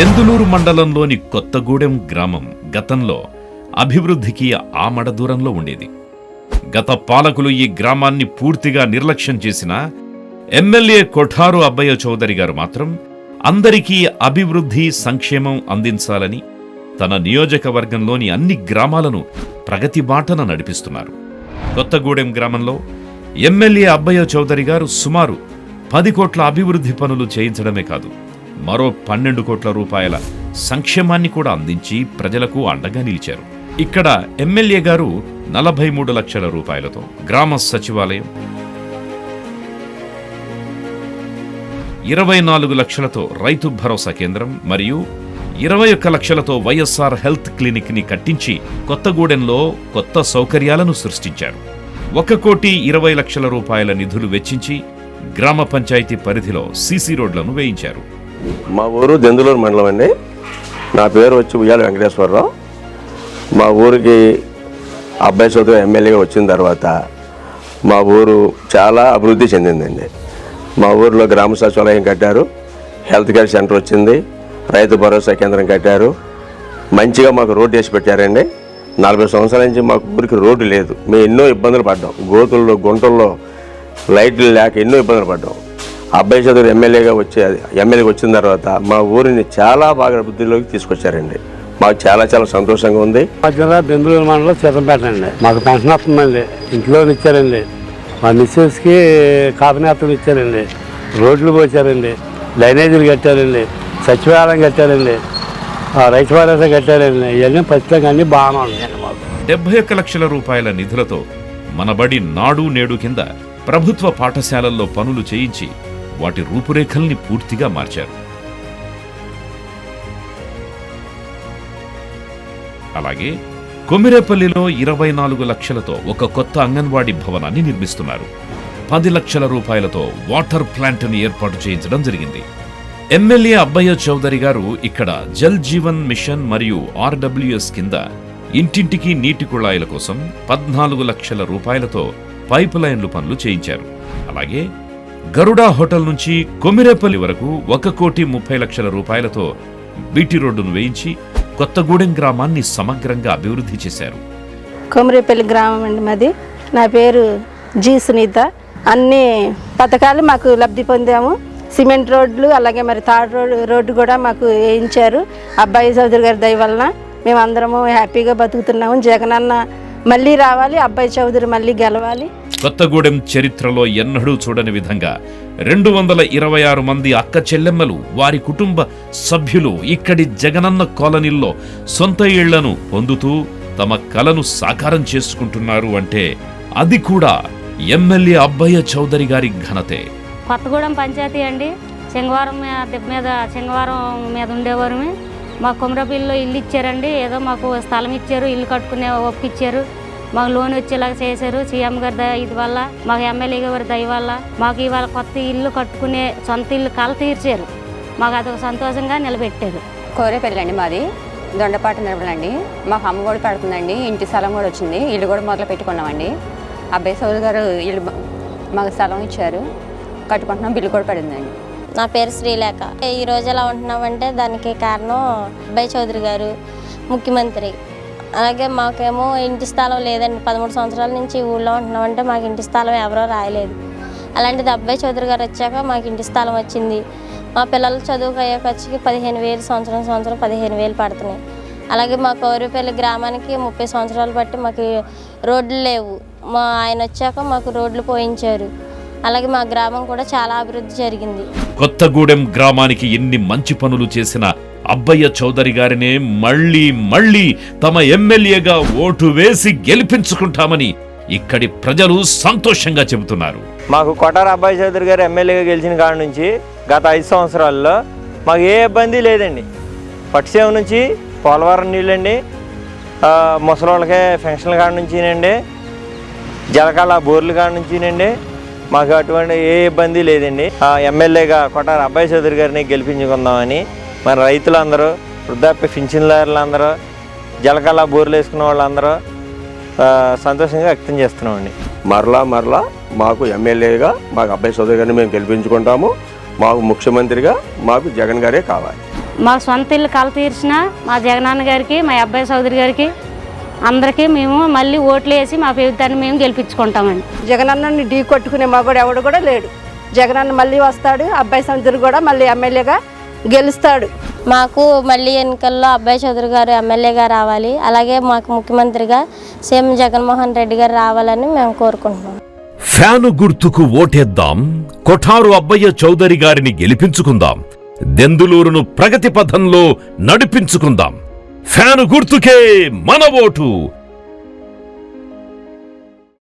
దెందులూరు మండలంలోని కొత్తగూడెం గ్రామం గతంలో అభివృద్ధికి ఆమడ దూరంలో ఉండేది. గత పాలకులు ఈ గ్రామాన్ని పూర్తిగా నిర్లక్ష్యం చేసిన ఎమ్మెల్యే కొఠారు అబ్బయ్య చౌదరి గారు మాత్రం అందరికీ అభివృద్ధి సంక్షేమం అందించాలని తన నియోజకవర్గంలోని అన్ని గ్రామాలను ప్రగతి బాటన నడిపిస్తున్నారు. కొత్తగూడెం గ్రామంలో ఎమ్మెల్యే అబ్బయ్య చౌదరి గారు సుమారు పది కోట్ల అభివృద్ధి పనులు చేయించడమే కాదు మరో పన్నెండు కోట్ల రూపాయల సంక్షేమాన్ని కూడా అందించి ప్రజలకు అండగా నిలిచారు. ఇక్కడ ఎమ్మెల్యే గారు నలభై మూడు లక్షల రూపాయలతో గ్రామ సచివాలయం ఇరవై నాలుగు లక్షలతో రైతు భరోసా కేంద్రం మరియు ఇరవై ఒక్క లక్షలతో వైఎస్ఆర్ హెల్త్ క్లినిక్ని కట్టించి కొత్తగూడెంలో కొత్త సౌకర్యాలను సృష్టించారు. ఒక కోటి ఇరవై లక్షల రూపాయల నిధులు వెచ్చించి గ్రామ పంచాయతీ పరిధిలో సీసీ రోడ్లను వేయించారు. మా ఊరు దెందులూరు మండలం అండి. నా పేరు వచ్చి ఉయ్యాల వెంకటేశ్వరరావు. మా ఊరికి అబ్బాయి చదువు ఎమ్మెల్యేగా వచ్చిన తర్వాత మా ఊరు చాలా అభివృద్ధి చెందిందండి. మా ఊరిలో గ్రామ సచివాలయం కట్టారు హెల్త్ కేర్ సెంటర్ వచ్చింది రైతు భరోసా కేంద్రం కట్టారు. మంచిగా మాకు రోడ్డు వేసి పెట్టారండి. నలభై సంవత్సరాల నుంచి మాకు ఊరికి రోడ్డు లేదు. మేము ఎన్నో ఇబ్బందులు పడ్డాం. గోతుల్లో గుంటల్లో లైట్లు లేక ఎన్నో ఇబ్బందులు పడ్డాం. అబ్బాయి చదువు ఎమ్మెల్యేగా వచ్చే ఎమ్మెల్యేగా వచ్చిన తర్వాత మా ఊరిని చాలా బాగా అభివృద్ధిలోకి తీసుకొచ్చారండి. మాకు చాలా చాలా సంతోషంగా ఉంది. మా జిల్లా బెందులూరు మండలం చిత్రంపేట అండి మాకు పెన్షన్ వస్తుందండి. ఇంట్లో ఇచ్చారండి. మా మిస్సెస్కి కాపినేతలు ఇచ్చారండి. రోడ్లు పోచారండి లైనేజీలు కట్టారండి. సచివాలయం కట్టారండి. రైతు భరోసా కట్టారండి. ఇవన్నీ ప్రత్యేకంగా అన్నీ బాగానే ఉన్నాయండి మాకు. డెబ్బై ఒక్క లక్షల రూపాయల నిధులతో మన బడి నాడు నేడు కింద ప్రభుత్వ పాఠశాలల్లో పనులు చేయించి వాటి రూపురేఖల్ని పూర్తిగా మార్చారు. అలాగే కొమిరేపల్లిలో ఇరవై నాలుగు లక్షలతో ఒక కొత్త అంగన్వాడీ భవనాన్ని నిర్మిస్తున్నారు. పది లక్షల రూపాయలతో వాటర్ ప్లాంట్ను ఏర్పాటు చేయించడం జరిగింది. ఎమ్మెల్యే అబ్బయ్య చౌదరి గారు ఇక్కడ జల్ జీవన్ మిషన్ మరియు ఆర్డబ్ల్యూఎస్ కింద ఇంటింటికి నీటి కుళాయిల కోసం పద్నాలుగు లక్షల రూపాయలతో పైప్ లైన్లు పనులు చేయించారు. అలాగే గరుడా హోటల్ నుంచి కొమిరేపల్లి వరకు ఒక కోటి ముప్పై లక్షల రూపాయలతో బీటీ రోడ్డును వేయించి కొత్తగూడెం గ్రామాన్ని సమగ్రంగా అభివృద్ధి చేశారు. కొమిరేపల్లి గ్రామం అండి మాది. నా పేరు జీ సునీత. అన్ని పథకాలు మాకు లబ్ధి పొందాము. సిమెంట్ రోడ్లు అలాగే మరి తాడు రోడ్డు రోడ్డు కూడా మాకు వేయించారు. అబ్బాయి చౌదరి గారి దయ వలన మేమందరము హ్యాపీగా బతుకుతున్నాము. జగనన్న మళ్ళీ రావాలి అబ్బాయి చౌదరి మళ్ళీ గెలవాలి. కొత్తగూడెం చరిత్రలో ఎన్నడూ చూడని విధంగా రెండు వందల ఇరవై ఆరు మంది అక్క చెల్లెమ్మలు వారి కుటుంబ సభ్యులు ఇక్కడి జగనన్న కాలనీల్లో సొంత ఇళ్ళను పొందుతూ తమ కలను సాకారం చేసుకుంటున్నారు అంటే అది కూడా ఎమ్మెల్యే అబ్బయ్య చౌదరి గారి ఘనతే. కొత్తగూడెం పంచాయతీ అండి. శనివారం మీద శనివారం మీద ఉండేవారు మా కుమరపల్లిలో ఇల్లు ఇచ్చారండి. ఏదో మాకు స్థలం ఇచ్చారు ఇల్లు కట్టుకునే ఒప్పించారు. మాకు లోన్ వచ్చేలాగా చేశారు. సీఎం గారి దయ ఇది వల్ల మాకు ఎమ్మెల్యే గారి దయ వల్ల మాకు ఇవాళ కొత్త ఇల్లు కట్టుకునే సొంత ఇల్లు కల తీర్చారు. మాకు అదొక సంతోషంగా నిలబెట్టారు. కోరేపల్లి అండి మాది. దొండపాట నిలబడండి. మాకు అమ్మ కూడా పెడుతుందండి. ఇంటి స్థలం కూడా వచ్చింది. ఇల్లు కూడా మొదలు పెట్టుకున్నామండి. అబ్బాయి సౌదరి గారు ఇల్లు మాకు స్థలం ఇచ్చారు. కట్టుకుంటున్నాం. బిల్లు కూడా పడిందండి. నా పేరు శ్రీలేఖ. ఈ రోజు ఎలా ఉంటున్నామంటే దానికి కారణం అబ్బాయి చౌదరి గారు ముఖ్యమంత్రి. అలాగే మాకేమో ఇంటి స్థలం లేదండి. పదమూడు సంవత్సరాల నుంచి ఊళ్ళో ఉంటున్నామంటే మాకు ఇంటి స్థలం ఎవరో రాయలేదు. అలాంటిది అబ్బాయి చౌదరి గారు వచ్చాక మాకు ఇంటి స్థలం వచ్చింది. మా పిల్లల చదువుకు అయ్యే ఖర్చుకి పదిహేను వేలు సంవత్సరం సంవత్సరం పదిహేను వేలు పడుతున్నాయి. అలాగే మా కౌరిపల్లి గ్రామానికి ముప్పై సంవత్సరాలు బట్టి మాకు రోడ్లు లేవు. మా ఆయన వచ్చాక మాకు రోడ్లు పోయించారు. అలాగే మా గ్రామం కూడా చాలా అభివృద్ధి జరిగింది. కొత్తగూడెం గ్రామానికి ఎన్ని మంచి పనులు చేసిన అబ్బయ్య చౌదరి గారినే మళ్ళీ మళ్ళీ తమ ఎమ్మెల్యేగా ఓటు వేసి గెలిపించుకుంటామని ఇక్కడి ప్రజలు సంతోషంగా చెబుతున్నారు. మాకు కొటార అబ్బాయి చౌదరి గారు ఎమ్మెల్యేగా గెలిచిన కాడ నుంచి గత ఐదు సంవత్సరాల్లో మాకు ఏ ఇబ్బంది లేదండి. పట్టుసేవ నుంచి పోలవరం నీళ్ళండి ముసలోళ్ళకే పెన్షన్ల కాడ నుంచినండి జలకాల బోర్లు కాడ నుంచినండి మాకు అటువంటి ఏ ఇబ్బంది లేదండి. ఎమ్మెల్యేగా కొటార అబ్బాయి చౌదరి గారిని గెలిపించుకుందామని మన రైతులందరూ వృద్ధాప్య పింఛన్దారులందరూ జలకాల బోర్లు వేసుకున్న వాళ్ళందరూ సంతోషంగా వ్యక్తం చేస్తున్నామండి. మరలా మరలా మాకు ఎమ్మెల్యేగా మాకు అబ్బాయి చౌదరి గారిని మేము గెలిపించుకుంటాము. మాకు ముఖ్యమంత్రిగా మాకు జగన్ గారే కావాలి. మా సొంత ఇల్లు కల తీర్చిన మా జగనన్న గారికి మా అబ్బాయి చౌదరి గారికి అందరికీ మేము మళ్ళీ ఓట్లు వేసి మా ప్రభుత్వాన్ని మేము గెలిపించుకుంటామండి. జగనన్నని ఢీ కొట్టుకునే మగడు ఎవడు కూడా లేడు. జగనన్న మళ్ళీ వస్తాడు అబ్బాయి సంతులు కూడా మళ్ళీ ఎమ్మెల్యేగా గెలుస్తాడు. మాకు మళ్ళీ ఎన్నికల్లో అబ్బాయి చౌదరి గారు ఎమ్మెల్యేగా రావాలి. అలాగే మాకు ముఖ్యమంత్రిగా సీఎం జగన్మోహన్ రెడ్డి గారు రావాలని మేము కోరుకుంటున్నాం. ఫ్యాను గుర్తుకు ఓటేద్దాం. కొఠారు అబ్బయ్య చౌదరి గారిని గెలిపించుకుందాం. దెందులూరును ప్రగతి పథంలో నడిపించుకుందాం. ఫ్యాను గుర్తుకే మన ఓటు.